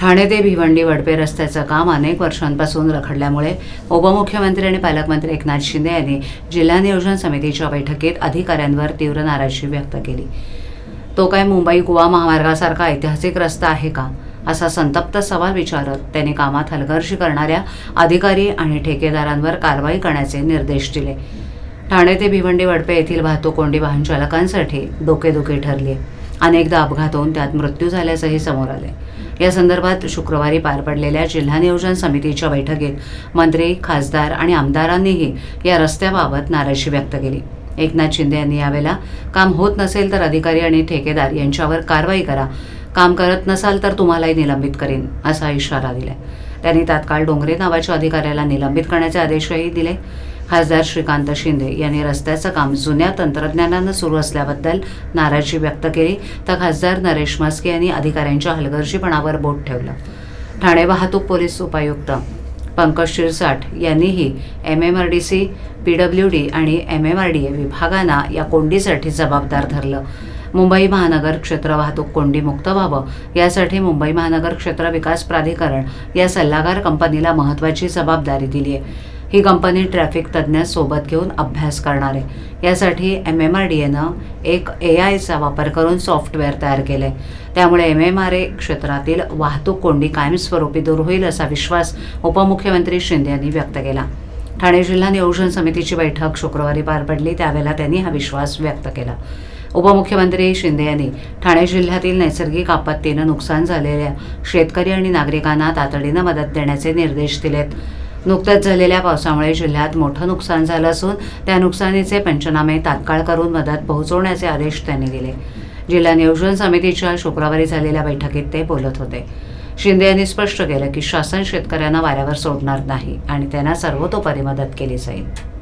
ठाणे ते भिवंडी वडपे रस्त्याचं काम अनेक वर्षांपासून रखडल्यामुळे उपमुख्यमंत्री आणि पालकमंत्री एकनाथ शिंदे यांनी जिल्हा नियोजन समितीच्या बैठकीत अधिकाऱ्यांवर तीव्र नाराजी व्यक्त केली. तो काय मुंबई गोवा महामार्गासारखा ऐतिहासिक रस्ता आहे का? असा संतप्त सवाल विचारत त्यांनी कामात हलगर्जी करणाऱ्या अधिकारी आणि ठेकेदारांवर कारवाई करण्याचे निर्देश दिले. ठाणे ते भिवंडी वडपे येथील वाहतूक कोंडी वाहन चालकांसाठी डोकेदुखी ठरली अनेकदा अपघात होऊन त्यात मृत्यू झाल्याचंही समोर आले या संदर्भात शुक्रवारी पार पडलेल्या जिल्हा नियोजन समितीच्या बैठकीत मंत्री खासदार आणि आमदारांनीही या रस्त्याबाबत नाराजी व्यक्त केली. एकनाथ शिंदे यांनी यावेळेला काम होत नसेल तर अधिकारी आणि ठेकेदार यांच्यावर कारवाई करा. काम करत नसाल तर तुम्हालाही निलंबित करीन असा इशारा दिला त्यांनी तात्काळ डोंगरे नावाच्या अधिकाऱ्याला निलंबित करण्याचे आदेशही दिले. खासदार श्रीकांत शिंदे यांनी रस्त्याचं काम जुन्या तंत्रज्ञानानं सुरू असल्याबद्दल नाराजी व्यक्त केली. तर खासदार नरेश म्हस्के यांनी अधिकाऱ्यांच्या हलगर्जीपणावर बोट ठेवलं. ठाणे वाहतूक पोलीस उपायुक्त पंकज शिरसाट यांनीही M M R D C P W D आणि M M R D A विभागांना या कोंडीसाठी जबाबदार धरलं. मुंबई महानगर क्षेत्र वाहतूक कोंडी मुक्त व्हावं यासाठी मुंबई महानगर क्षेत्र विकास प्राधिकरण या सल्लागार कंपनीला महत्त्वाची जबाबदारी दिली आहे ही कंपनी ट्रॅफिक तज्ज्ञ सोबत घेऊन अभ्यास करणार. आहे यासाठी एम एम आर डी एनं एक ए आयचा वापर करून सॉफ्टवेअर तयार केलं. आहे त्यामुळे एम एम आर ए क्षेत्रातील वाहतूक कोंडी कायमस्वरूपी दूर होईल असा विश्वास उपमुख्यमंत्री शिंदे यांनी व्यक्त केला. ठाणे जिल्हा नियोजन समितीची बैठक शुक्रवारी पार पडली त्यावेळेला त्यांनी हा विश्वास व्यक्त केला. उपमुख्यमंत्री शिंदे यांनी ठाणे जिल्ह्यातील नैसर्गिक आपत्तीनं नुकसान झालेल्या शेतकरी आणि नागरिकांना तातडीनं मदत देण्याचे निर्देश दिलेत. नुकत्याच झालेल्या पावसामुळे जिल्ह्यात मोठं नुकसान झालं असून त्या नुकसानीचे पंचनामे तात्काळ करून मदत पोहोचवण्याचे आदेश त्यांनी दिले. जिल्हा नियोजन समितीच्या शुक्रवारी झालेल्या बैठकीत ते बोलत होते. शिंदे यांनी स्पष्ट केलं की शासन शेतकऱ्यांना वाऱ्यावर सोडणार नाही आणि त्यांना सर्वतोपरी मदत केली जाईल.